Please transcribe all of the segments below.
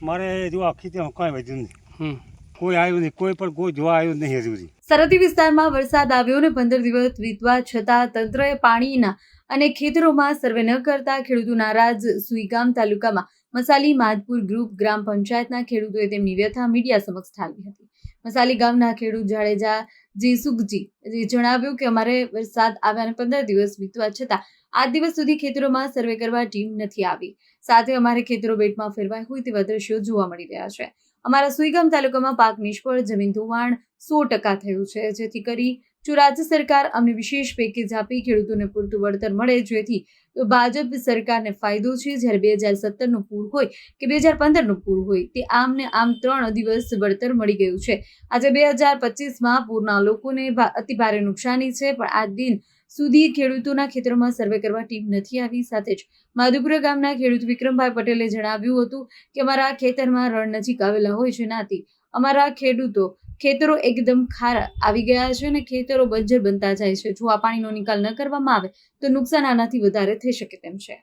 મારે જો આખી ત્યાં કાંઈ વધ્યું નહીં કોઈ આવ્યું નહીં કોઈ પણ કોઈ જોવા આવ્યું નહીં હજુ સરહદી વિસ્તારમાં વરસાદ આવ્યો ને પંદર દિવસ વીતવા છતાં તંત્રએ પાણીના અને ખેતરોમાં સર્વે ન કરતા ખેડૂતો નારાજ સુઈગામ તાલુકામાં. મસાલી માધપુર ગ્રુપ ગ્રામ પંચાયતના ખેડૂતોએ તેમની વ્યથા મીડિયા સમક્ષ ઠાલવી હતી. મસાલી ગામના ખેડૂત જાડેજા જીસુકજી એ જણાવ્યું કે, અમારે વરસાદ આવ્યાને પંદર દિવસ વીતવા છતાં આજ દિવસ સુધી ખેતરોમાં સર્વે કરવા ટીમ નથી આવી. સાથે અમારે ખેતરો બેટમાં ફેરવાય હોય તેવા દ્રશ્યો જોવા મળી રહ્યા છે. અમારા સુઈગામ તાલુકામાં પાક નિષ્ફળ, જમીન ધોવાણ સો ટકા થયું છે. જેથી કરી જો રાજ્ય સરકાર અમને વિશેષ પેકેજ આપી, ખેડૂતોને પૂરતું વળતર મળે, જેથી ભાજપ સરકારને ફાયદો છે, જ્યારે બે હજાર સત્તરનું પૂર હોય કે બે હજાર પંદરનું પૂર હોય, તે આમને આમ ત્રણ દિવસ વળતર મળી ગયું છે. આજે બે હજાર પચીસમાં પૂરના લોકોને અતિ ભારે નુકસાની છે, પણ આજ દિન સુધી ખેડૂતોના ખેતરોમાં સર્વે કરવા ટીમ નથી આવી. સાથે જ માધુપુરા ગામના ખેડૂત વિક્રમભાઈ પટેલે જણાવ્યું હતું કે, અમારા ખેતરમાં રણ નજીક આવેલા હોય જેનાથી અમારા ખેડૂતો ખેતરો એકદમ ખારા આવી ગયા છે અને ખેતરો બંજર બનતા જાય છે. જો આ પાણીનો નિકાલ ન કરવામાં આવે તો નુકસાન આનાથી વધારે થઈ શકે તેમ છે.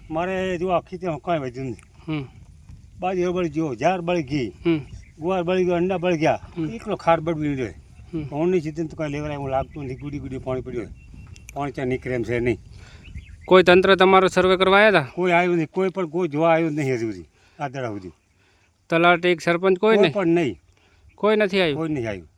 મારે જો આ ત્યાં કાંઈ વધ્યું નહીં હમ. બાજુ બળી ગયો ઝાડ બળી ગઈ હમ. ગુવાર બળી ગયો અંડા બળી ગયા. એકલો ખાર બળી રહ્યો પવનની સ્થિતિ તો કાંઈ લેવરાય એવું લાગતું નથી. ગુડી ગુડી પાણી પડ્યું હોય. પાણી ત્યાં નીકળે એમ છે નહીં. કોઈ તંત્ર તમારો સર્વે કરવા આવ્યા હતા? કોઈ આવ્યું નહીં. કોઈ પણ કોઈ જોવા આવ્યું નહીં હજુ સુધી. આ દડા સુધી. તલાટી સરપંચ કોઈ કોઈ નહીં? પણ નહીં. કોઈ નથી આવ્યું? કોઈ નહીં આવ્યું.